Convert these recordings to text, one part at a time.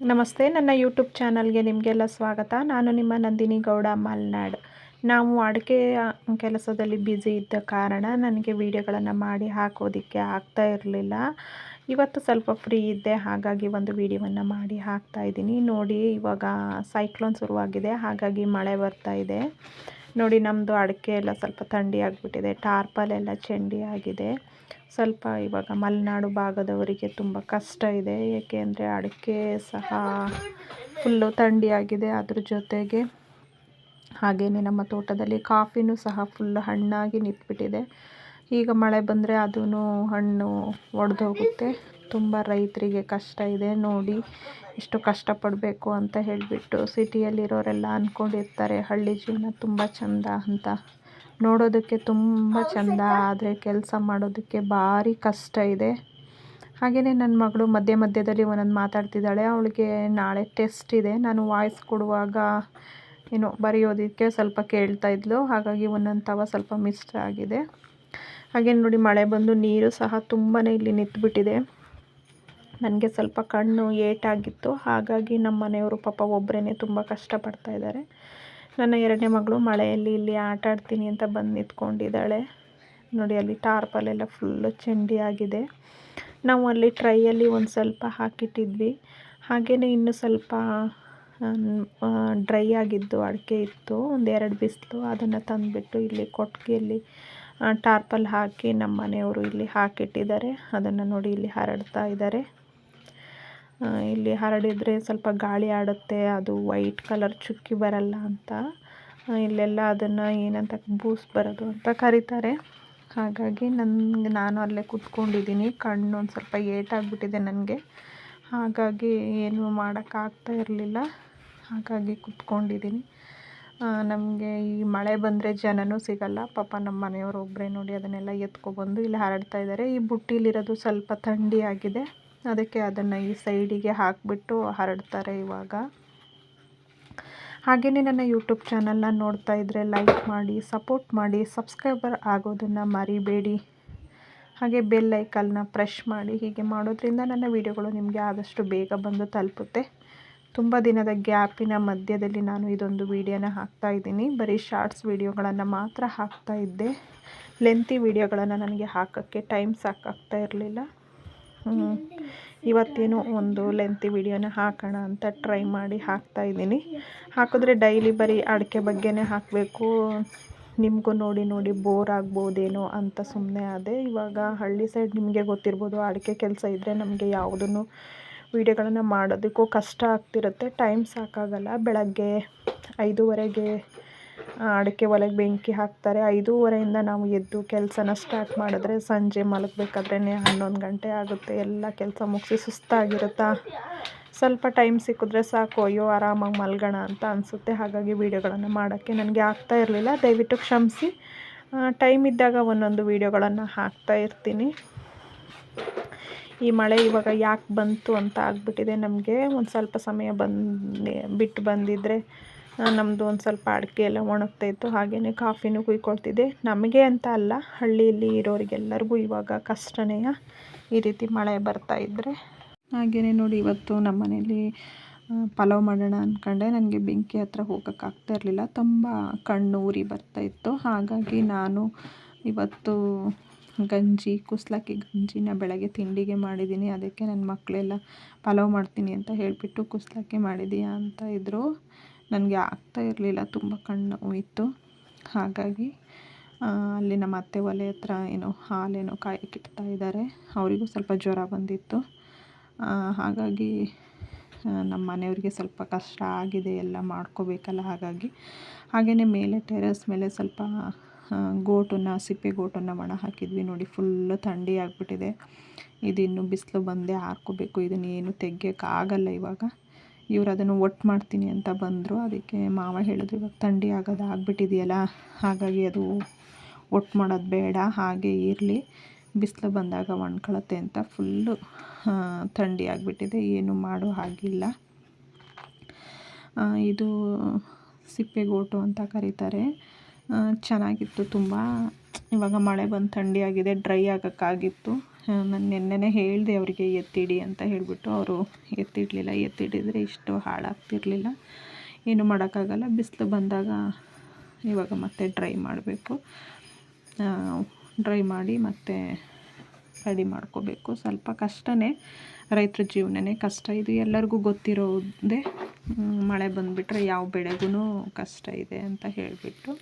ನಮಸ್ತೆ, ನನ್ನ ಯೂಟ್ಯೂಬ್ ಚಾನಲ್ಗೆ ನಿಮಗೆಲ್ಲ ಸ್ವಾಗತ. ನಾನು ನಿಮ್ಮ ನಂದಿನಿ ಗೌಡ ಮಲ್ನಾಡ್. ನಾವು ಅಡುಗೆ ಕೆಲಸದಲ್ಲಿ ಬ್ಯುಸಿ ಇದ್ದ ಕಾರಣ ನನಗೆ ವೀಡಿಯೋಗಳನ್ನು ಮಾಡಿ ಹಾಕೋದಕ್ಕೆ ಆಗ್ತಾ ಇರಲಿಲ್ಲ. ಇವತ್ತು ಸ್ವಲ್ಪ ಫ್ರೀ ಇದ್ದೆ, ಹಾಗಾಗಿ ಒಂದು ವೀಡಿಯೋವನ್ನು ಮಾಡಿ ಹಾಕ್ತಾ ಇದ್ದೀನಿ. ನೋಡಿ, ಇವಾಗ ಸೈಕ್ಲೋನ್ ಶುರುವಾಗಿದೆ, ಹಾಗಾಗಿ ಮಳೆ ಬರ್ತಾ ಇದೆ. ನೋಡಿ ನಮ್ಮದು ಅಡಿಕೆ ಎಲ್ಲ ಸ್ವಲ್ಪ ಥಂಡಿ ಆಗಿಬಿಟ್ಟಿದೆ ಟಾರ್ಪಲೆಲ್ಲ ಚೆಂಡಿ ಆಗಿದೆ. ಸ್ವಲ್ಪ ಇವಾಗ ಮಲೆನಾಡು ಭಾಗದವರಿಗೆ ತುಂಬ ಕಷ್ಟ ಇದೆ, ಏಕೆ ಅಂದರೆ ಅಡಿಕೆ ಸಹ ಫುಲ್ಲು ಥಂಡಿಯಾಗಿದೆ ಅದ್ರ ಜೊತೆಗೆ. ಹಾಗೆಯೇ ನಮ್ಮ ತೋಟದಲ್ಲಿ ಕಾಫಿನೂ ಸಹ ಫುಲ್ ಹಣ್ಣಾಗಿ ನಿಂತ್ಬಿಟ್ಟಿದೆ. ಈಗ ಮಳೆ ಬಂದರೆ ಅದೂ ಹಣ್ಣು ಒಡೆದೋಗುತ್ತೆ. ತುಂಬ ರೈತರಿಗೆ ಕಷ್ಟ ಇದೆ. ನೋಡಿ ಎಷ್ಟು ಕಷ್ಟಪಡಬೇಕು ಅಂತ ಹೇಳಿಬಿಟ್ಟು ಸಿಟಿಯಲ್ಲಿರೋರೆಲ್ಲ ಅಂದ್ಕೊಂಡಿರ್ತಾರೆ, ಹಳ್ಳಿ ಜೀವನ ತುಂಬ ಚಂದ ಅಂತ. ನೋಡೋದಕ್ಕೆ ತುಂಬ ಚಂದ, ಆದರೆ ಕೆಲಸ ಮಾಡೋದಕ್ಕೆ ಭಾರಿ ಕಷ್ಟ ಇದೆ. ಹಾಗೆಯೇ ನನ್ನ ಮಗಳು ಮಧ್ಯ ಮಧ್ಯದಲ್ಲಿ ಒಂದೊಂದು ಮಾತಾಡ್ತಿದ್ದಾಳೆ, ಅವಳಿಗೆ ನಾಳೆ ಟೆಸ್ಟ್ ಇದೆ. ನಾನು ವಾಯ್ಸ್ ಕೊಡುವಾಗ ಏನೋ ಬರೆಯೋದಕ್ಕೆ ಸ್ವಲ್ಪ ಕೇಳ್ತಾ ಇದ್ಲು, ಹಾಗಾಗಿ ಒಂದೊಂದು ತವ ಸ್ವಲ್ಪ ಮಿಸ್ ಆಗಿದೆ. ಹಾಗೆ ನೋಡಿ ಮಳೆ ಬಂದು ನೀರು ಸಹ ತುಂಬಾ ಇಲ್ಲಿ ನಿಂತುಬಿಟ್ಟಿದೆ. ನನಗೆ ಸ್ವಲ್ಪ ಕಣ್ಣು ಏಟಾಗಿತ್ತು. ಹಾಗಾಗಿ ನಮ್ಮ ಮನೆಯವರು ಪಾಪ ಒಬ್ಬರೇ ತುಂಬ ಕಷ್ಟಪಡ್ತಾ ಇದ್ದಾರೆ. ನನ್ನ ಎರಡನೇ ಮಗಳು ಮಳೆಯಲ್ಲಿ ಇಲ್ಲಿ ಆಟ ಆಡ್ತೀನಿ ಅಂತ ಬಂದು ನಿಂತ್ಕೊಂಡಿದ್ದಾಳೆ. ನೋಡಿ, ಅಲ್ಲಿ ಟಾರ್ಪಲೆಲ್ಲ ಫುಲ್ಲು ಚಂಡಿ ಆಗಿದೆ. ನಾವು ಅಲ್ಲಿ ಟ್ರೈಯಲ್ಲಿ ಒಂದು ಸ್ವಲ್ಪ ಹಾಕಿಟ್ಟಿದ್ವಿ. ಹಾಗೆಯೇ ಇನ್ನು ಸ್ವಲ್ಪ ಡ್ರೈ ಆಗಿದ್ದು, ಅಡಿಕೆ ಇತ್ತು ಒಂದೆರಡು ಬಿಸಿಲು, ಅದನ್ನು ತಂದುಬಿಟ್ಟು ಇಲ್ಲಿ ಕೊಟ್ಟಿಗೆಯಲ್ಲಿ ಟಾರ್ಪಲ್ ಹಾಕಿ ನಮ್ಮ ಮನೆಯವರು ಇಲ್ಲಿ ಹಾಕಿಟ್ಟಿದ್ದಾರೆ. ಅದನ್ನು ನೋಡಿ ಇಲ್ಲಿ ಹರಡ್ತಾ ಇದ್ದಾರೆ. ಇಲ್ಲಿ ಹರಡಿದರೆ ಸ್ವಲ್ಪ ಗಾಳಿ ಆಡುತ್ತೆ, ಅದು ವೈಟ್ ಕಲರ್ ಚುಕ್ಕಿ ಬರಲ್ಲ ಅಂತ. ಇಲ್ಲೆಲ್ಲ ಅದನ್ನು ಏನಂತ ಬೂಸ್ ಬರೋದು ಅಂತ ಕರೀತಾರೆ. ಹಾಗಾಗಿ ನನಗೆ ನಾನು ಅಲ್ಲೇ ಕುತ್ಕೊಂಡಿದ್ದೀನಿ. ಕಣ್ಣು ಒಂದು ಸ್ವಲ್ಪ ಏಟಾಗಿಬಿಟ್ಟಿದೆ ನನಗೆ. ಹಾಗಾಗಿ ಏನು ಮಾಡೋಕ್ಕಾಗ್ತಾ ಇರಲಿಲ್ಲ. ಹಾಗಾಗಿ ಕುತ್ಕೊಂಡಿದ್ದೀನಿ. ನಮಗೆ ಈ ಮಳೆ ಬಂದರೆ ಜನನೂ ಸಿಗಲ್ಲ. ಪಾಪ ನಮ್ಮ ಮನೆಯವರು ಒಬ್ಬರೇ ನೋಡಿ ಅದನ್ನೆಲ್ಲ ಎತ್ಕೊಬಂದು ಇಲ್ಲಿ ಹರಡ್ತಾ ಇದ್ದಾರೆ. ಈ ಬುಟ್ಟಿಲಿರೋದು ಸ್ವಲ್ಪ ಥಂಡಿಯಾಗಿದೆ ಅದಕ್ಕೆ ಅದನ್ನು ಈ ಸೈಡಿಗೆ ಹಾಕಿಬಿಟ್ಟು ಹರಡ್ತಾರೆ ಇವಾಗ. ಹಾಗೆಯೇ ನನ್ನ ಯೂಟ್ಯೂಬ್ ಚಾನಲ್ನ ನೋಡ್ತಾ ಇದ್ದರೆ ಲೈಕ್ ಮಾಡಿ, ಸಪೋರ್ಟ್ ಮಾಡಿ, ಸಬ್ಸ್ಕ್ರೈಬರ್ ಆಗೋದನ್ನು ಮರಿಬೇಡಿ. ಹಾಗೆ ಬೆಲ್ ಐಕಲ್ನ ಪ್ರೆಶ್ ಮಾಡಿ, ಹೀಗೆ ಮಾಡೋದ್ರಿಂದ ನನ್ನ ವಿಡಿಯೋಗಳು ನಿಮಗೆ ಆದಷ್ಟು ಬೇಗ ಬಂದು ತಲುಪುತ್ತೆ. ತುಂಬ ದಿನದ ಗ್ಯಾಪಿನ ಮಧ್ಯದಲ್ಲಿ ನಾನು ಇದೊಂದು ವೀಡಿಯೋನ ಹಾಕ್ತಾ ಇದ್ದೀನಿ. ಬರೀ ಶಾರ್ಟ್ಸ್ ವೀಡಿಯೋಗಳನ್ನು ಮಾತ್ರ ಹಾಕ್ತಾ ಇದ್ದೆ. ಲೆಂತಿ ವೀಡಿಯೋಗಳನ್ನು ನನಗೆ ಹಾಕೋಕ್ಕೆ ಟೈಮ್ ಸಾಕಾಗ್ತಾ ಇರಲಿಲ್ಲ. ಇವತ್ತೇನು ಒಂದು ಲೆಂತಿ ವಿಡಿಯೋನ ಹಾಕೋಣ ಅಂತ ಟ್ರೈ ಮಾಡಿ ಹಾಕ್ತಾ ಇದ್ದೀನಿ. ಹಾಕಿದ್ರೆ ಡೈಲಿ ಬರೀ ಅಡಿಕೆ ಬಗ್ಗೆನೇ ಹಾಕಬೇಕು. ನಿಮಗೂ ನೋಡಿ ನೋಡಿ ಬೋರ್ ಆಗ್ಬೋದೇನೋ ಅಂತ ಸುಮ್ಮನೆ ಆದೆ. ಇವಾಗ ಹಳ್ಳಿ ಸೈಡ್ ನಿಮಗೆ ಗೊತ್ತಿರ್ಬೋದು, ಅಡಿಕೆ ಕೆಲಸ ಇದ್ದರೆ ನಮಗೆ ಯಾವುದನ್ನು ವೀಡಿಯೋಗಳನ್ನು ಮಾಡೋದಕ್ಕೂ ಕಷ್ಟ ಆಗ್ತಿರುತ್ತೆ. ಟೈಮ್ ಸಾಕಾಗಲ್ಲ. ಬೆಳಗ್ಗೆ ಐದೂವರೆಗೆ ಅಡಿಕೆ ಒಲೆಗೆ ಬೆಂಕಿ ಹಾಕ್ತಾರೆ. ಐದೂವರೆಯಿಂದ ನಾವು ಎದ್ದು ಕೆಲಸನ ಸ್ಟಾರ್ಟ್ ಮಾಡಿದ್ರೆ ಸಂಜೆ ಮಲಗಬೇಕಾದ್ರೆ ಹನ್ನೊಂದು ಗಂಟೆ ಆಗುತ್ತೆ. ಎಲ್ಲ ಕೆಲಸ ಮುಗಿಸಿ ಸುಸ್ತಾಗಿರುತ್ತಾ? ಸ್ವಲ್ಪ ಟೈಮ್ ಸಿಕ್ಕಿದ್ರೆ ಸಾಕು. ಅಯ್ಯೋ, ಆರಾಮಾಗಿ ಮಲ್ಗೋಣ ಅಂತ ಅನಿಸುತ್ತೆ. ಹಾಗಾಗಿ ವೀಡಿಯೋಗಳನ್ನು ಮಾಡೋಕ್ಕೆ ನನಗೆ ಆಗ್ತಾ ಇರಲಿಲ್ಲ. ದಯವಿಟ್ಟು ಕ್ಷಮಿಸಿ. ಟೈಮ್ ಇದ್ದಾಗ ಒಂದೊಂದು ವೀಡಿಯೋಗಳನ್ನು ಹಾಕ್ತಾ ಇರ್ತೀನಿ. ಈ ಮಳೆ ಇವಾಗ ಯಾಕೆ ಬಂತು ಅಂತ ಆಗಿಬಿಟ್ಟಿದೆ ನಮಗೆ. ಒಂದು ಸ್ವಲ್ಪ ಸಮಯ ಬಂದು, ಬಿಟ್ಟು ಬಂದಿದ್ದರೆ ನಮ್ಮದು ಒಂದು ಸ್ವಲ್ಪ ಅಡಿಕೆ ಎಲ್ಲ ಒಣಗ್ತಾಯಿತ್ತು ಹಾಗೆಯೇ ಕಾಫಿನೂ ಕುಯ್ಕೊಳ್ತಿದ್ದೆ. ನಮಗೆ ಅಂತ ಅಲ್ಲ, ಹಳ್ಳಿಯಲ್ಲಿ ಇರೋರಿಗೆಲ್ಲರಿಗೂ ಇವಾಗ ಕಷ್ಟನೇ ಈ ರೀತಿ ಮಳೆ ಬರ್ತಾ ಇದ್ದರೆ ಹಾಗೆಯೇ ನೋಡಿ ಇವತ್ತು ನಮ್ಮ ಮನೇಲಿ ಪಲಾವ್ ಮಾಡೋಣ ಅಂದ್ಕೊಂಡೆ ನನಗೆ ಬೆಂಕಿ ಹತ್ರ ಹೋಗೋಕ್ಕಾಗ್ತಾ ಇರಲಿಲ್ಲ. ತುಂಬ ಕಣ್ಣು ಉರಿ ಬರ್ತಾಯಿತ್ತು ಹಾಗಾಗಿ ನಾನು ಇವತ್ತು ಗಂಜಿ, ಕುಸ್ಲಕ್ಕಿ ಗಂಜಿನ ಬೆಳಗ್ಗೆ ತಿಂಡಿಗೆ ಮಾಡಿದ್ದೀನಿ. ಅದಕ್ಕೆ ನನ್ನ ಮಕ್ಕಳೆಲ್ಲ ಪಲಾವ್ ಮಾಡ್ತೀನಿ ಅಂತ ಹೇಳಿಬಿಟ್ಟು ಕುಸ್ಲಕ್ಕಿ ಮಾಡಿದೀಯಾ ಅಂತ ಇದ್ದರು ನನಗೆ ಆಗ್ತಾ ಇರಲಿಲ್ಲ, ತುಂಬ ಕಣ್ಣು ಇತ್ತು. ಹಾಗಾಗಿ ಅಲ್ಲಿ ನಮ್ಮ ಅತ್ತೆ ಒಲೆ ಹತ್ರ ಏನೋ ಹಾಲೇನೋ ಕಾಯಕ್ಕಿಡ್ತಾ ಇದ್ದಾರೆ. ಅವರಿಗೂ ಸ್ವಲ್ಪ ಜ್ವರ ಬಂದಿತ್ತು. ಹಾಗಾಗಿ ನಮ್ಮ ಮನೆಯವ್ರಿಗೆ ಸ್ವಲ್ಪ ಕಷ್ಟ ಆಗಿದೆ, ಎಲ್ಲ ಮಾಡ್ಕೋಬೇಕಲ್ಲ ಹಾಗಾಗಿ. ಹಾಗೆಯೇ ಮೇಲೆ ಟೆರೆಸ್ ಮೇಲೆ ಸ್ವಲ್ಪ ಗೋಟನ್ನು ಸಿಪ್ಪೆ ಗೋಟನ್ನು ಒಣ ಹಾಕಿದ್ವಿ ನೋಡಿ, ಫುಲ್ಲು ಥಂಡಿ ಆಗಿಬಿಟ್ಟಿದೆ. ಇದಿನ್ನು ಬಿಸಿಲು ಬಂದೇ ಹಾರ್ಕೋಬೇಕು ಇದನ್ನೇನು ತೆಗಿಯೋಕ್ಕಾಗಲ್ಲ ಇವಾಗ. ಇವ್ರು ಅದನ್ನು ಒಟ್ಟು ಮಾಡ್ತೀನಿ ಅಂತ ಬಂದರು. ಅದಕ್ಕೆ ಮಾವ ಹೇಳಿದ್ರು, ಇವಾಗ ಥಂಡಿ ಆಗೋದು, ಆಗಿಬಿಟ್ಟಿದೆಯಲ್ಲ, ಹಾಗಾಗಿ ಅದು ಒಟ್ಟು ಮಾಡೋದು ಬೇಡ, ಹಾಗೆ ಇರಲಿ. ಬಿಸಿಲು ಬಂದಾಗ ಒಣ್ಕೊಳತ್ತೆ ಅಂತ ಫುಲ್ಲು ಥಂಡಿ ಆಗಿಬಿಟ್ಟಿದೆ, ಏನು ಮಾಡೋ ಹಾಗಿಲ್ಲ. ಇದು ಸಿಪ್ಪೆಗೋಟು ಅಂತ ಕರೀತಾರೆ. ಚೆನ್ನಾಗಿತ್ತು ತುಂಬ. ಇವಾಗ ಮಳೆ ಬಂದು ಥಂಡಿ ಆಗಿದೆ, ಡ್ರೈ ಆಗೋಕ್ಕಾಗಿತ್ತು. ನಾನು ನಿನ್ನೆನೇ ಹೇಳಿದೆ ಅವರಿಗೆ ಎತ್ತಿಡಿ ಅಂತ ಹೇಳಿಬಿಟ್ಟು. ಅವರು ಎತ್ತಿಡಲಿಲ್ಲ. ಎತ್ತಿಡಿದರೆ ಇಷ್ಟು ಹಾಳಾಗ್ತಿರಲಿಲ್ಲ. ಏನು ಮಾಡೋಕ್ಕಾಗಲ್ಲ. ಬಿಸಿಲು ಬಂದಾಗ ಇವಾಗ ಮತ್ತೆ ಡ್ರೈ ಮಾಡಬೇಕು. ಡ್ರೈ ಮಾಡಿ ಮತ್ತೆ ರೆಡಿ ಮಾಡ್ಕೋಬೇಕು. ಸ್ವಲ್ಪ ಕಷ್ಟನೇ. ರೈತರ ಜೀವನನೇ ಕಷ್ಟ. ಇದು ಎಲ್ಲರಿಗೂ ಗೊತ್ತಿರೋದೇ. ಮಳೆ ಬಂದುಬಿಟ್ರೆ ಯಾವ ಬೆಳೆಗೂ ಕಷ್ಟ ಇದೆ ಅಂತ ಹೇಳಿಬಿಟ್ಟು.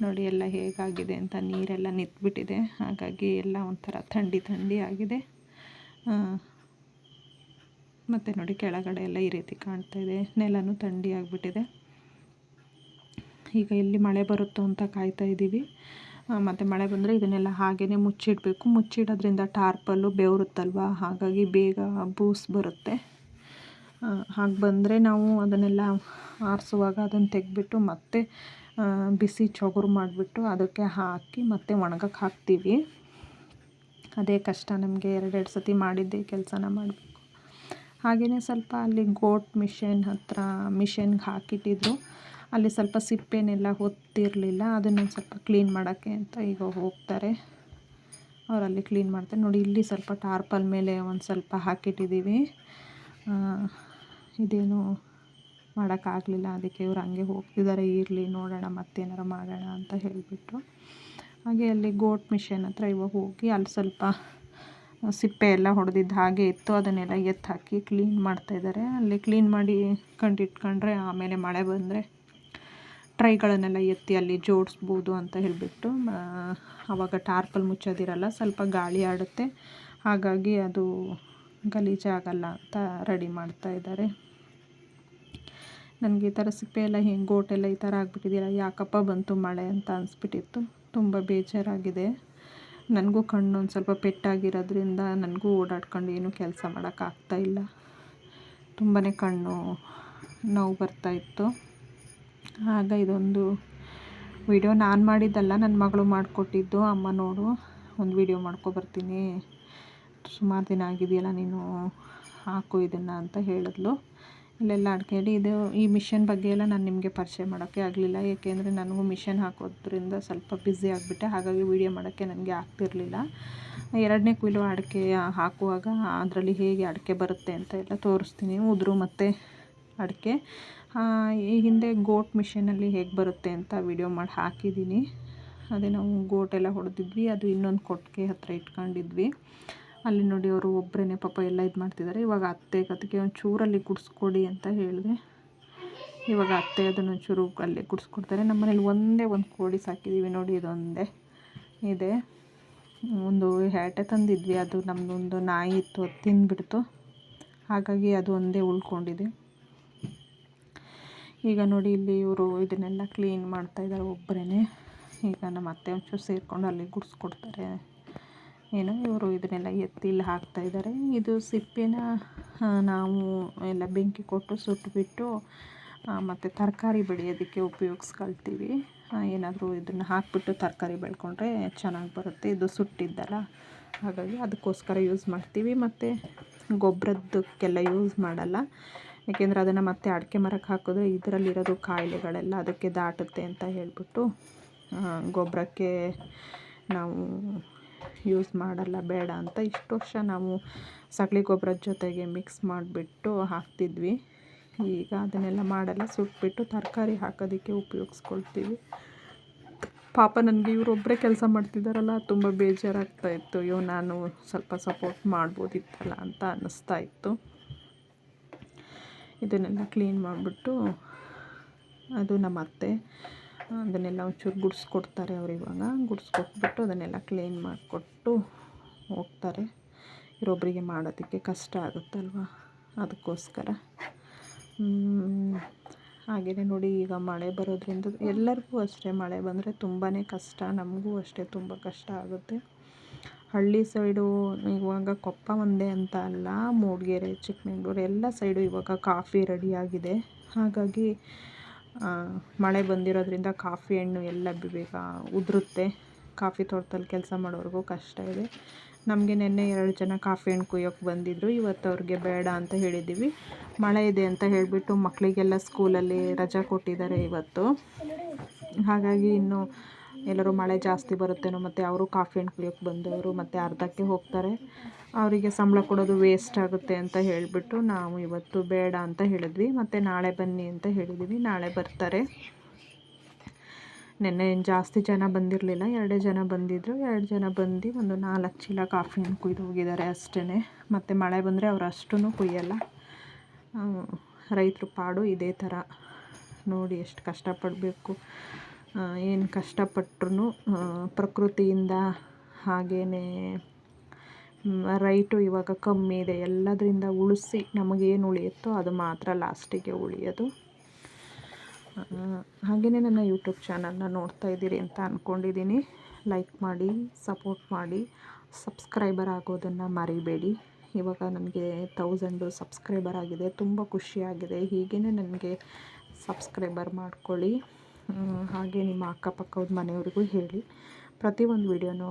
ನೋಡಿ ಎಲ್ಲ ಹೇಗಾಗಿದೆ ಅಂತ ನೀರೆಲ್ಲ ನಿಂತ್ಬಿಟ್ಟಿದೆ. ಹಾಗಾಗಿ ಎಲ್ಲ ಒಂಥರ ಥಂಡಿ ಥಂಡಿ ಆಗಿದೆ. ಮತ್ತು ನೋಡಿ ಕೆಳಗಡೆ ಎಲ್ಲ ಈ ರೀತಿ ಕಾಣ್ತಾ ಇದೆ. ನೆಲನೂ ಥಂಡಿ ಆಗಿಬಿಟ್ಟಿದೆ. ಈಗ ಎಲ್ಲಿ ಮಳೆ ಬರುತ್ತೋ ಅಂತ ಕಾಯ್ತಾ ಇದ್ದೀವಿ. ಮತ್ತು ಮಳೆ ಬಂದರೆ ಇದನ್ನೆಲ್ಲ ಹಾಗೇ ಮುಚ್ಚಿಡಬೇಕು. ಮುಚ್ಚಿಡೋದ್ರಿಂದ ಟಾರ್ಪಲ್ಲು ಬೆವರುತ್ತಲ್ವ? ಹಾಗಾಗಿ ಬೇಗ ಬೂಸ್ ಬರುತ್ತೆ. ಹಾಗೆ ಬಂದರೆ ನಾವು ಅದನ್ನೆಲ್ಲ ಆರಿಸುವಾಗ ಅದನ್ನು ತೆಗೆದ್ಬಿಟ್ಟು ಮತ್ತೆ ಬಿಸಿ ಚೊಗುರು ಮಾಡಿಬಿಟ್ಟು ಅದಕ್ಕೆ ಹಾಕಿ ಮತ್ತೆ ಒಣಗಕ್ಕೆ ಹಾಕ್ತೀವಿ. ಅದೇ ಕಷ್ಟ ನಮಗೆ ಎರಡೆರಡು ಸತಿ ಮಾಡಿದ್ದೇ ಕೆಲಸನ ಮಾಡಬೇಕು. ಹಾಗೆಯೇ ಸ್ವಲ್ಪ ಅಲ್ಲಿ ಗೋಟ್ ಮಿಷನ್ ಹತ್ರ ಮಿಷನ್ಗೆ ಹಾಕಿಟ್ಟಿದ್ರು. ಅಲ್ಲಿ ಸ್ವಲ್ಪ ಸಿಪ್ಪೆನೆಲ್ಲ ಹೊತ್ತಿರಲಿಲ್ಲ ಅದನ್ನೊಂದು ಸ್ವಲ್ಪ ಕ್ಲೀನ್ ಮಾಡೋಕ್ಕೆ ಅಂತ ಈಗ ಹೋಗ್ತಾರೆ. ಅವರಲ್ಲಿ ಕ್ಲೀನ್ ಮಾಡ್ತಾರೆ. ನೋಡಿ, ಇಲ್ಲಿ ಸ್ವಲ್ಪ ಟಾರ್ಪಲ್ ಮೇಲೆ ಒಂದು ಸ್ವಲ್ಪ ಹಾಕಿಟ್ಟಿದ್ದೀವಿ. ಇದೇನು ಮಾಡೋಕ್ಕಾಗಲಿಲ್ಲ. ಅದಕ್ಕೆ ಇವ್ರು ಹಂಗೆ ಹೋಗ್ತಿದ್ದಾರೆ ಇರಲಿ ನೋಡೋಣ, ಮತ್ತೇನಾರು ಮಾಡೋಣ ಅಂತ ಹೇಳಿಬಿಟ್ರು. ಹಾಗೆ ಅಲ್ಲಿ ಗೋಟ್ ಮಿಷನ್ ಹತ್ರ ಇವಾಗ ಹೋಗಿ ಅಲ್ಲಿ ಸ್ವಲ್ಪ ಸಿಪ್ಪೆ ಎಲ್ಲ ಹೊಡೆದಿದ್ದು ಹಾಗೆ ಇತ್ತು ಅದನ್ನೆಲ್ಲ ಎತ್ತಿ ಹಾಕಿ ಕ್ಲೀನ್ ಮಾಡ್ತಾಯಿದ್ದಾರೆ ಅಲ್ಲಿ ಕ್ಲೀನ್ ಮಾಡಿ ಕಂಡಿಟ್ಕೊಂಡ್ರೆ ಆಮೇಲೆ ಮಳೆ ಬಂದರೆ ಟ್ರೈಗಳನ್ನೆಲ್ಲ ಎತ್ತಿ ಅಲ್ಲಿ ಜೋಡಿಸ್ಬೋದು ಅಂತ ಹೇಳಿಬಿಟ್ಟು ಆವಾಗ ಟಾರ್ಪಲ್ ಮುಚ್ಚೋದಿರಲ್ಲ, ಸ್ವಲ್ಪ ಗಾಳಿ ಆಡುತ್ತೆ. ಹಾಗಾಗಿ ಅದು ಗಲೀಜಾಗಲ್ಲ ಅಂತ ರೆಡಿ ಮಾಡ್ತಾಯಿದ್ದಾರೆ ನನಗೆ ಈ ಥರ ಸಿಪ್ಪೆ ಎಲ್ಲ ಹಿಂಗೆ ಗೋಟೆಲ್ಲ ಈ ಥರ ಆಗಿಬಿಟ್ಟಿದ್ದೀರ ಯಾಕಪ್ಪ ಬಂತು ಮಳೆ ಅಂತ ಅನಿಸ್ಬಿಟ್ಟಿತ್ತು. ತುಂಬ ಬೇಜಾರಾಗಿದೆ. ನನಗೂ ಕಣ್ಣು ಒಂದು ಸ್ವಲ್ಪ ಪೆಟ್ಟಾಗಿರೋದ್ರಿಂದ ನನಗೂ ಓಡಾಡ್ಕೊಂಡು ಏನೂ ಕೆಲಸ ಮಾಡೋಕ್ಕಾಗ್ತಾಯಿಲ್ಲ ತುಂಬಾ ಕಣ್ಣು ನೋವು ಬರ್ತಾಯಿತ್ತು ಆಗ ಇದೊಂದು ವಿಡಿಯೋ ನಾನು ಮಾಡಿದ್ದಲ್ಲ ನನ್ನ ಮಗಳು ಮಾಡಿಕೊಟ್ಟಿದ್ದು. ಅಮ್ಮ ನೋಡು, ಒಂದು ವಿಡಿಯೋ ಮಾಡ್ಕೊಬರ್ತೀನಿ ಸುಮಾರು ದಿನ ಆಗಿದೆಯಲ್ಲ ನೀನು ಹಾಕು ಇದನ್ನು ಅಂತ ಹೇಳಿದ್ಲು. ಇಲ್ಲೆಲ್ಲ ಅಡ್ಕೇಳಿ ಇದು ಈ ಮಿಷನ್ ಬಗ್ಗೆ ಎಲ್ಲ ನಾನು ನಿಮಗೆ ಪರಿಚಯ ಮಾಡೋಕ್ಕೆ ಆಗಲಿಲ್ಲ. ಏಕೆಂದರೆ ನನಗೂ ಮಿಷನ್ ಹಾಕೋದ್ರಿಂದ ಸ್ವಲ್ಪ ಬ್ಯುಸಿ ಆಗಿಬಿಟ್ಟೆ. ಹಾಗಾಗಿ ವೀಡಿಯೋ ಮಾಡೋಕ್ಕೆ ನನಗೆ ಆಗ್ತಿರಲಿಲ್ಲ. ಎರಡನೇ ಕುಯ್ಲು ಅಡಿಕೆ ಹಾಕುವಾಗ ಅದರಲ್ಲಿ ಹೇಗೆ ಅಡಿಕೆ ಬರುತ್ತೆ ಅಂತ ಎಲ್ಲ ತೋರಿಸ್ತೀನಿ. ಉದುರು ಮತ್ತು ಅಡಿಕೆ. ಈ ಹಿಂದೆ ಗೋಟ್ ಮಿಷನಲ್ಲಿ ಹೇಗೆ ಬರುತ್ತೆ ಅಂತ ವಿಡಿಯೋ ಮಾಡಿ ಹಾಕಿದ್ದೀನಿ. ಅದೇ ನಾವು ಗೋಟೆಲ್ಲ ಹೊಡೆದಿದ್ವಿ. ಅದು ಇನ್ನೊಂದು ಕೊಟ್ಟಿಗೆ ಹತ್ತಿರ ಇಟ್ಕೊಂಡಿದ್ವಿ. ಅಲ್ಲಿ ನೋಡಿ ಅವರು ಒಬ್ಬರೇ ಪಾಪ ಎಲ್ಲ ಇದು ಮಾಡ್ತಿದ್ದಾರೆ ಇವಾಗ ಅತ್ತೆ ಅದಕ್ಕೆ ಒಂಚೂರಲ್ಲಿ ಗುಡಿಸ್ಕೊಡಿ ಅಂತ ಹೇಳಿದೆ. ಇವಾಗ ಅತ್ತೆ ಅದನ್ನು ಒಂಚೂರು ಅಲ್ಲಿ ಗುಡಿಸ್ಕೊಡ್ತಾರೆ. ನಮ್ಮ ಮನೇಲಿ ಒಂದೇ ಒಂದು ಕೋಳಿ ಸಾಕಿದ್ದೀವಿ ನೋಡಿ, ಇದೊಂದೇ. ಇದೆ. ಒಂದು ಹ್ಯಾಟೆ ತಂದಿದ್ವಿ. ಅದು ನಮ್ಮದೊಂದು ನಾಯಿ ಇತ್ತು, ಅದು ತಿಂದುಬಿಡ್ತು. ಹಾಗಾಗಿ ಅದು ಒಂದೇ ಉಳ್ಕೊಂಡಿದೆ. ಈಗ ನೋಡಿ ಇಲ್ಲಿ ಇವರು ಇದನ್ನೆಲ್ಲ ಕ್ಲೀನ್ ಮಾಡ್ತಾಯಿದ್ದಾರೆ ಒಬ್ಬರೇ ಈಗ ನಮ್ಮ ಅತ್ತೆ ಒಂಚೂರು ಸೇರಿಕೊಂಡು ಅಲ್ಲಿ ಗುಡಿಸ್ಕೊಡ್ತಾರೆ. ಏನೋ ಇವರು ಇದನ್ನೆಲ್ಲ ಎತ್ತಿ ಇಲ್ಲಿ ಹಾಕ್ತಾ ಇದ್ದಾರೆ. ಇದು ಸಿಪ್ಪೆನ ನಾವು ಎಲ್ಲ ಬೆಂಕಿ ಕೊಟ್ಟು ಸುಟ್ಟುಬಿಟ್ಟು ಮತ್ತು ತರಕಾರಿ ಬೆಳೆಯೋದಕ್ಕೆ ಉಪಯೋಗಿಸ್ಕೊಳ್ತೀವಿ. ಏನಾದರೂ ಇದನ್ನು ಹಾಕಿಬಿಟ್ಟು ತರಕಾರಿ ಬೆಳ್ಕೊಂಡ್ರೆ ಚೆನ್ನಾಗಿ ಬರುತ್ತೆ. ಇದು ಸುಟ್ಟಿದ್ದಲ್ಲ, ಹಾಗಾಗಿ ಅದಕ್ಕೋಸ್ಕರ ಯೂಸ್ ಮಾಡ್ತೀವಿ. ಮತ್ತು ಗೊಬ್ಬರದಕ್ಕೆಲ್ಲ ಯೂಸ್ ಮಾಡಲ್ಲ. ಏಕೆಂದರೆ ಅದನ್ನು ಮತ್ತೆ ಅಡಿಕೆ ಮರಕ್ಕೆ ಹಾಕಿದ್ರೆ ಇದರಲ್ಲಿರೋದು ಕಾಯಿಲೆಗಳೆಲ್ಲ ಅದಕ್ಕೆ ದಾಟುತ್ತೆ ಅಂತ ಹೇಳಿಬಿಟ್ಟು ಗೊಬ್ಬರಕ್ಕೆ ನಾವು ಯೂಸ್ ಮಾಡಲ್ಲ, ಬೇಡ ಅಂತ ಇಷ್ಟು ವರ್ಷ ನಾವು ಸಗಣಿ ಗೊಬ್ಬರದ ಜೊತೆಗೆ ಮಿಕ್ಸ್ ಮಾಡಿಬಿಟ್ಟು ಹಾಕ್ತಿದ್ವಿ. ಈಗ ಅದನ್ನೆಲ್ಲ ಮಾಡಲ್ಲ, ಸುಟ್ಬಿಟ್ಟು ತರಕಾರಿ ಹಾಕೋದಕ್ಕೆ ಉಪಯೋಗಿಸ್ಕೊಳ್ತೀವಿ. ಪಾಪ ನನಗೆ ಇವರೊಬ್ಬರೇ ಕೆಲಸ ಮಾಡ್ತಿದ್ದಾರಲ್ಲ, ತುಂಬ ಬೇಜಾರಾಗ್ತಾಯಿತ್ತು ಅಯ್ಯೋ, ನಾನು ಸ್ವಲ್ಪ ಸಪೋರ್ಟ್ ಮಾಡ್ಬೋದಿತ್ತಲ್ಲ ಅಂತ ಅನ್ನಿಸ್ತಾ ಇತ್ತು. ಇದನ್ನೆಲ್ಲ ಕ್ಲೀನ್ ಮಾಡಿಬಿಟ್ಟು ಅದು ನಮ್ಮ ಅತ್ತೆ ಅದನ್ನೆಲ್ಲ ಒಂಚೂರು ಗುಡಿಸ್ಕೊಡ್ತಾರೆ ಅವ್ರು ಇವಾಗ. ಗುಡಿಸ್ಕೊಟ್ಬಿಟ್ಟು ಅದನ್ನೆಲ್ಲ ಕ್ಲೀನ್ ಮಾಡಿಕೊಟ್ಟು ಹೋಗ್ತಾರೆ. ಇರೊಬ್ಬರಿಗೆ ಮಾಡೋದಕ್ಕೆ ಕಷ್ಟ ಆಗುತ್ತಲ್ವ? ಅದಕ್ಕೋಸ್ಕರ. ಹಾಗೆಯೇ ನೋಡಿ ಈಗ ಮಳೆ ಬರೋದ್ರಿಂದ ಎಲ್ಲರಿಗೂ ಅಷ್ಟೇ ಮಳೆ ಬಂದರೆ ತುಂಬಾ ಕಷ್ಟ, ನಮಗೂ ಅಷ್ಟೇ ತುಂಬ ಕಷ್ಟ ಆಗುತ್ತೆ. ಹಳ್ಳಿ ಸೈಡು ಇವಾಗ ಕೊಪ್ಪ ಒಂದೇ ಅಂತ ಅಲ್ಲ, ಮೂಡಿಗೆರೆ, ಚಿಕ್ಕಮಂಗ್ಳೂರು ಎಲ್ಲ ಸೈಡು ಇವಾಗ ಕಾಫಿ ರೆಡಿಯಾಗಿದೆ ಹಾಗಾಗಿ ಮಳೆ ಬಂದಿರೋದ್ರಿಂದ ಕಾಫಿ ಹಣ್ಣು ಎಲ್ಲ ಬೇಗ ಉದುರುತ್ತೆ. ಕಾಫಿ ತೋಟದಲ್ಲಿ ಕೆಲಸ ಮಾಡೋರಿಗೂ ಕಷ್ಟ ಇದೆ. ನಮಗೆ ನಿನ್ನೆ ಎರಡು ಜನ ಕಾಫಿ ಹಣ್ಣು ಕುಯ್ಯೋಕ್ಕೆ ಬಂದಿದ್ದರು ಇವತ್ತು ಅವ್ರಿಗೆ ಬೇಡ ಅಂತ ಹೇಳಿದ್ದೀವಿ. ಮಳೆ ಇದೆ ಅಂತ ಹೇಳಿಬಿಟ್ಟು ಮಕ್ಕಳಿಗೆಲ್ಲ ಸ್ಕೂಲಲ್ಲಿ ರಜೆ ಕೊಟ್ಟಿದ್ದಾರೆ ಇವತ್ತು. ಹಾಗಾಗಿ ಇನ್ನು ಎಲ್ಲರೂ ಮಳೆ ಜಾಸ್ತಿ ಬರುತ್ತೇನೋ ಮತ್ತು ಅವರು ಕಾಫಿ ಹಣ್ಣು ಕುಡಿಯೋಕ್ಕೆ ಬಂದವರು ಮತ್ತು ಅರ್ಧಕ್ಕೆ ಹೋಗ್ತಾರೆ. ಅವರಿಗೆ ಸಂಬಳ ಕೊಡೋದು ವೇಸ್ಟ್ ಆಗುತ್ತೆ ಅಂತ ಹೇಳಿಬಿಟ್ಟು ನಾವು ಇವತ್ತು ಬೇಡ ಅಂತ ಹೇಳಿದ್ವಿ. ಮತ್ತು ನಾಳೆ ಬನ್ನಿ ಅಂತ ಹೇಳಿದ್ವಿ. ನಾಳೆ ಬರ್ತಾರೆ. ನೆನ್ನೆ ಏನು ಜಾಸ್ತಿ ಜನ ಬಂದಿರಲಿಲ್ಲ. ಎರಡೇ ಜನ ಬಂದಿದ್ದರು ಎರಡು ಜನ ಬಂದು ಒಂದು ನಾಲ್ಕು ಚೀಲ ಕಾಫಿ ಹಣ್ಣು ಕುಯ್ದು ಹೋಗಿದ್ದಾರೆ ಅಷ್ಟೇ ಮತ್ತು ಮಳೆ ಬಂದರೆ ಅವ್ರು ಅಷ್ಟೂ ಕುಯ್ಯಲ್ಲ. ರೈತರು ಪಾಡು ಇದೇ ಥರ ನೋಡಿ ಎಷ್ಟು ಕಷ್ಟಪಡಬೇಕು. ಏನು ಕಷ್ಟಪಟ್ರು ಪ್ರಕೃತಿಯಿಂದ ಹಾಗೇ ರೈಟು ಇವಾಗ ಕಮ್ಮಿ ಇದೆ. ಎಲ್ಲದರಿಂದ ಉಳಿಸಿ ನಮಗೇನು ಉಳಿಯುತ್ತೋ ಅದು ಮಾತ್ರ ಲಾಸ್ಟಿಗೆ ಉಳಿಯೋದು. ಹಾಗೆಯೇ ನನ್ನ ಯೂಟ್ಯೂಬ್ ಚಾನಲ್ನ ನೋಡ್ತಾ ಇದ್ದೀರಿ ಅಂತ ಅಂದ್ಕೊಂಡಿದ್ದೀನಿ ಲೈಕ್ ಮಾಡಿ, ಸಪೋರ್ಟ್ ಮಾಡಿ. ಸಬ್ಸ್ಕ್ರೈಬರ್ ಆಗೋದನ್ನು ಮರಿಬೇಡಿ. ಇವಾಗ ನನಗೆ ತೌಸಂಡು ಸಬ್ಸ್ಕ್ರೈಬರ್ ಆಗಿದೆ. ತುಂಬ ಖುಷಿಯಾಗಿದೆ. ಹೀಗೇ ನನಗೆ ಸಬ್ಸ್ಕ್ರೈಬರ್ ಮಾಡ್ಕೊಳ್ಳಿ. ಹಾಗೆ ನಿಮ್ಮ ಅಕ್ಕಪಕ್ಕದ ಮನೆಯವ್ರಿಗೂ ಹೇಳಿ. ಪ್ರತಿಯೊಂದು ವಿಡಿಯೋನೂ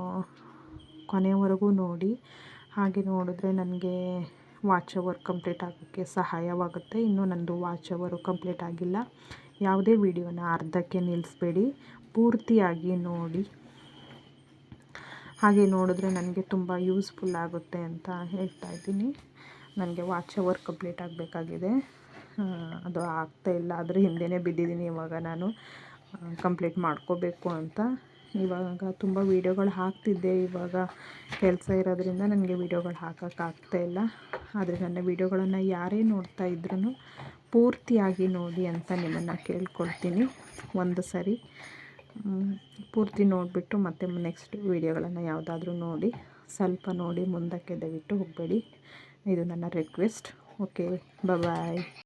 ಕೊನೆಯವರೆಗೂ ನೋಡಿ. ಹಾಗೆ ನೋಡಿದ್ರೆ ನನಗೆ ವಾಚ್ ಅವರ್ ಕಂಪ್ಲೀಟ್ ಆಗೋಕ್ಕೆ ಸಹಾಯವಾಗುತ್ತೆ. ಇನ್ನೂ ನನ್ನದು ವಾಚ್ ಅವರು ಕಂಪ್ಲೀಟ್ ಆಗಿಲ್ಲ. ಯಾವುದೇ ವಿಡಿಯೋನ ಅರ್ಧಕ್ಕೆ ನಿಲ್ಲಿಸ್ಬೇಡಿ. ಪೂರ್ತಿಯಾಗಿ ನೋಡಿ. ಹಾಗೆ ನೋಡಿದ್ರೆ ನನಗೆ ತುಂಬ ಯೂಸ್ಫುಲ್ ಆಗುತ್ತೆ ಅಂತ ಹೇಳ್ತಾ ಇದ್ದೀನಿ. ನನಗೆ ವಾಚ್ ಅವರ್ ಕಂಪ್ಲೀಟ್ ಆಗಬೇಕಾಗಿದೆ. ಅದು ಆಗ್ತಾ ಇಲ್ಲ. ಅದ್ರ ಹಿಂದೆಯೇ ಬಿದ್ದಿದ್ದೀನಿ ಇವಾಗ ನಾನು. ಕಂಪ್ಲೀಟ್ ಮಾಡ್ಕೋಬೇಕು ಅಂತ. ಇವಾಗ ತುಂಬ ವೀಡಿಯೋಗಳು ಹಾಕ್ತಿದ್ದೆ. ಇವಾಗ ಕೆಲಸ ಇರೋದ್ರಿಂದ ನನಗೆ ವೀಡಿಯೋಗಳು ಹಾಕೋಕ್ಕಾಗ್ತಾಯಿಲ್ಲ ಆದರೆ ನನ್ನ ವೀಡಿಯೋಗಳನ್ನು ಯಾರೇ ನೋಡ್ತಾ ಇದ್ರೂ ಪೂರ್ತಿಯಾಗಿ ನೋಡಿ ಅಂತ ನಿಮ್ಮನ್ನು ಕೇಳ್ಕೊಳ್ತೀನಿ. ಒಂದು ಸರಿ. ಪೂರ್ತಿ ನೋಡಿಬಿಟ್ಟು ಮತ್ತೆ ನೆಕ್ಸ್ಟ್ ವೀಡಿಯೋಗಳನ್ನು ಯಾವುದಾದ್ರೂ ನೋಡಿ, ಸ್ವಲ್ಪ ನೋಡಿ ಮುಂದಕ್ಕೆ ದಯವಿಟ್ಟು ಹೋಗಬೇಡಿ. ಇದು ನನ್ನ ರಿಕ್ವೆಸ್ಟ್ ಓಕೆ ಬಾಯ್